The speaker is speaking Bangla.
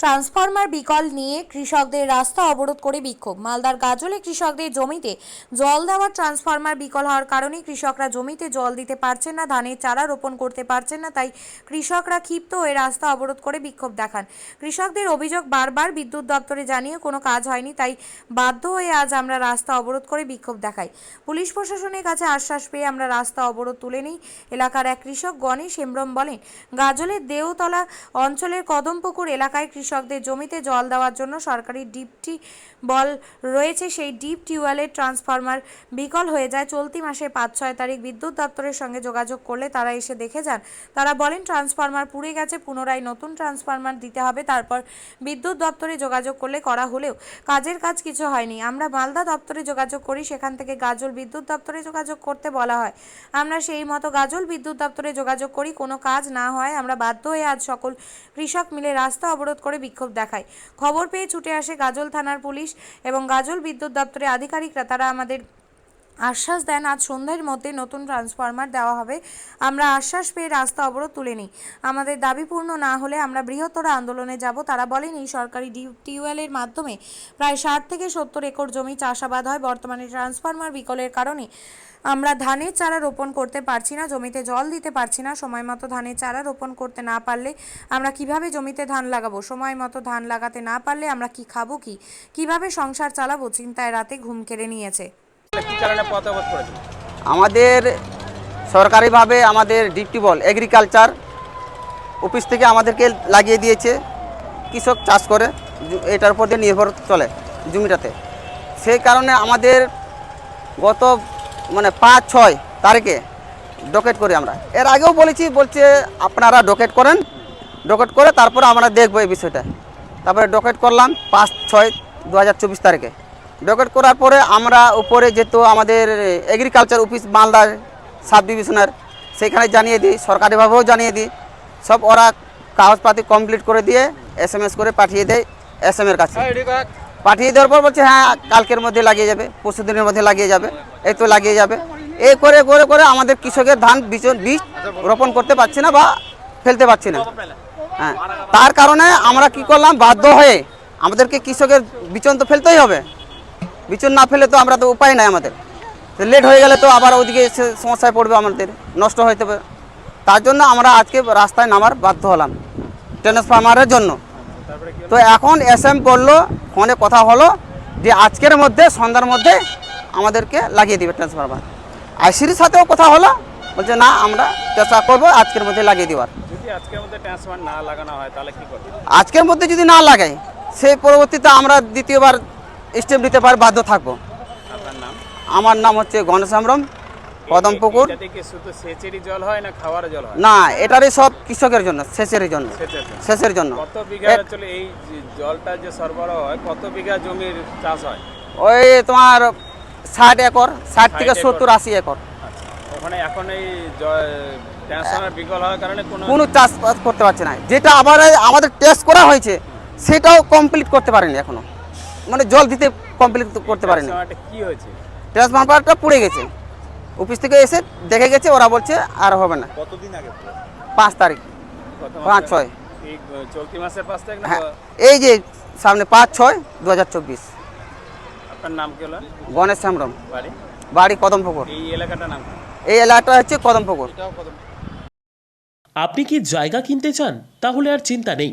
ট্রান্সফরমার বিকল নিয়ে কৃষকদের রাস্তা অবরোধ করে বিক্ষোভ। মালদার গাজলে কৃষকদের জমিতে জল দেওয়ার ট্রান্সফরমার বিকল হওয়ার কারণে কৃষকরা জমিতে জল দিতে পারছেন না, ধানের চারা রোপণ করতে পারছেন না, তাই কৃষকরা ক্ষিপ্ত হয়ে রাস্তা অবরোধ করে বিক্ষোভ দেখান। কৃষকদের অভিযোগ বারবার বিদ্যুৎ দপ্তরে জানিয়ে কোনো কাজ হয়নি, তাই বাধ্য হয়ে আজ আমরা রাস্তা অবরোধ করে বিক্ষোভ দেখাই। পুলিশ প্রশাসনের কাছে আশ্বাস পেয়ে আমরা রাস্তা অবরোধ তুলে নিই, এলাকার এক কৃষক গণেশ হেমব্রম বলেন গাজলের দেওতলা অঞ্চলের কদমপুকুর এলাকায় কৃষকদের জমিতে জল দেওয়ার জন্য সরকারি ডিপটি বল রয়েছে। সেই ডিপ টিউবওয়েলের ট্রান্সফরমার বিকল হয়ে যায়। চলতি মাসে পাঁচ ছয় তারিখ বিদ্যুৎ দপ্তরের সঙ্গে যোগাযোগ করলে তারা এসে দেখে যান। তারা বলেন, ট্রান্সফরমার পুড়ে গেছে, পুনরায় নতুন ট্রান্সফরমার দিতে হবে। তারপর বিদ্যুৎ দপ্তরে যোগাযোগ করলে করা হলেও কাজের কাজ কিছু হয়নি। আমরা মালদা দপ্তরে যোগাযোগ করি, সেখান থেকে গাজল বিদ্যুৎ দপ্তরে যোগাযোগ করতে বলা হয়। আমরা সেই মতো গাজল বিদ্যুৎ দপ্তরে যোগাযোগ করি। কোনো কাজ না হয় আমরা বাধ্য হয়ে আজ সকল কৃষক মিলে রাস্তা অবরোধ করে বিক্ষোভ দেখায়। খবর পেয়ে ছুটে আসে গাজল থানার পুলিশ এবং গাজল বিদ্যুৎ দপ্তরের আধিকারিকরা। তারা আমাদের আশ্বাস দেন, আজ সন্ধ্যার মধ্যে নতুন ট্রান্সফরমার দেওয়া হবে। আমরা আশ্বাস পেয়ে রাস্তা অবরোধ তুলে নিই। আমাদের দাবি পূর্ণ না হলে আমরা বৃহত্তর আন্দোলনে যাব। তারা বলেন, এই সরকারি টিউবওয়েলের মাধ্যমে প্রায় ষাট থেকে সত্তর একর জমি চাষাবাদ হয়। বর্তমানে ট্রান্সফরমার বিকলের কারণে আমরা ধানের চারা রোপণ করতে পারছি না, জমিতে জল দিতে পারছি না। সময় মতো ধানের চারা রোপণ করতে না পারলে আমরা কীভাবে জমিতে ধান লাগাবো? সময় মতো ধান লাগাতে না পারলে আমরা কি খাব কি? কীভাবে সংসার চালাবো? চিন্তায় রাতে ঘুম কেড়ে নিয়েছে। আমাদের সরকারিভাবে আমাদের ডিপটিবল এগ্রিকালচার অফিস থেকে আমাদেরকে লাগিয়ে দিয়েছে। কৃষক চাষ করে এটার উপর দিয়ে নির্ভর চলে জমিটাতে। সেই কারণে আমাদের গত মানে পাঁচ, ছয় তারিখে ডকেট করি আমরা। এর আগেও বলেছি, বলছে আপনারা ডকেট করেন ডকেট করে তারপরে আমরা দেখব এই বিষয়টা। তারপরে ডকেট করলাম পাঁচ, ছয় দু তারিখে। ডকেট করার পরে আমরা উপরে যেহেতু আমাদের এগ্রিকালচার অফিস মালদার সাব ডিভিশনের সেখানে জানিয়ে দিই সরকারিভাবেও জানিয়ে দিই। সব ওরা কাগজপাতি কমপ্লিট করে দিয়ে এস এম এস করে পাঠিয়ে দেয় এস এম এর কাছে। পাঠিয়ে দেওয়ার পর বলছে হ্যাঁ কালকের মধ্যে লাগিয়ে যাবে পরশু দিনের মধ্যে লাগিয়ে যাবে এই তো লাগিয়ে যাবে। এই করে করে করে আমাদের কৃষকের ধান বীজ বীজ রোপণ করতে পারছি না বা ফেলতে পারছি না। হ্যাঁ তার কারণে আমরা কি করলাম বাধ্য হয়ে আমাদেরকে কৃষকের বিচন তো ফেলতেই হবে। বিচন না ফেলে তো আমরা তো উপায় নাই আমাদের। লেট হয়ে গেলে তো আবার ওদিকে এসে সমস্যায় পড়বে আমাদের নষ্ট হয়ে যাবে তার জন্য আমরা আজকে রাস্তায় নামার বাধ্য হলাম ট্রান্সফরমারের জন্য। তো এখন এস এম করল ফোনে কথা হলো যে আজকের মধ্যে সন্ধ্যার মধ্যে আমাদেরকে লাগিয়ে দিবে ট্রান্সফরমার আইসির সাথেও কথা হলো বলছে না আমরা চেষ্টা করব আজকের মধ্যে লাগিয়ে দেওয়ার। হয় আজকের মধ্যে যদি না লাগাই সেই পরবর্তীতে আমরা দ্বিতীয়বার স্টেপ নিতে পার বাধ্য থাকব। আমার নাম হচ্ছে গণেশ হেমব্রম কদমপুকুর হয় না খাওয়ার জল হয়? না এটারই সব কৃষকের জন্য সেচের জন্য। সেচের জন্য। কত বিঘা এই জলটা যে সরবরাহ হয় কত বিঘা জমির চাষ হয়? ওই তোমার ষাট একর ষাট থেকে সত্তর আশি একর। আচ্ছা। ওখানে এখন এই কোনো কোনো চাষবাস করতে পারছে না। যেটা আবার আমাদের টেস্ট করা হয়েছে সেটাও কমপ্লিট করতে পারেনি এখনও। মানে জল দিতে কমপ্লিট করতে পারেনি। কি হয়েছে? ট্রান্সফরমারটা পুড়ে গেছে। অফিস থেকে এসে দেখে গেছে ওরা বলছে আর হবে না। কতদিন আগে পাঁচ তারিখ। পাঁচ ছয়। এই চলতি মাসের পাঁচ তারিখ হ্যাঁ। এই যে সামনে পাঁচ ছয় দু হাজার চব্বিশ। আপনার নাম কি হলো? গণেশ শ্যামরম। বাড়ি? বাড়ি কদমপুকুর। এই এলাকাটার নাম এই এলাকাটা হচ্ছে কদমপুকুর। আপনি কি জায়গা কিনতে চান? তাহলে আর চিন্তা নেই।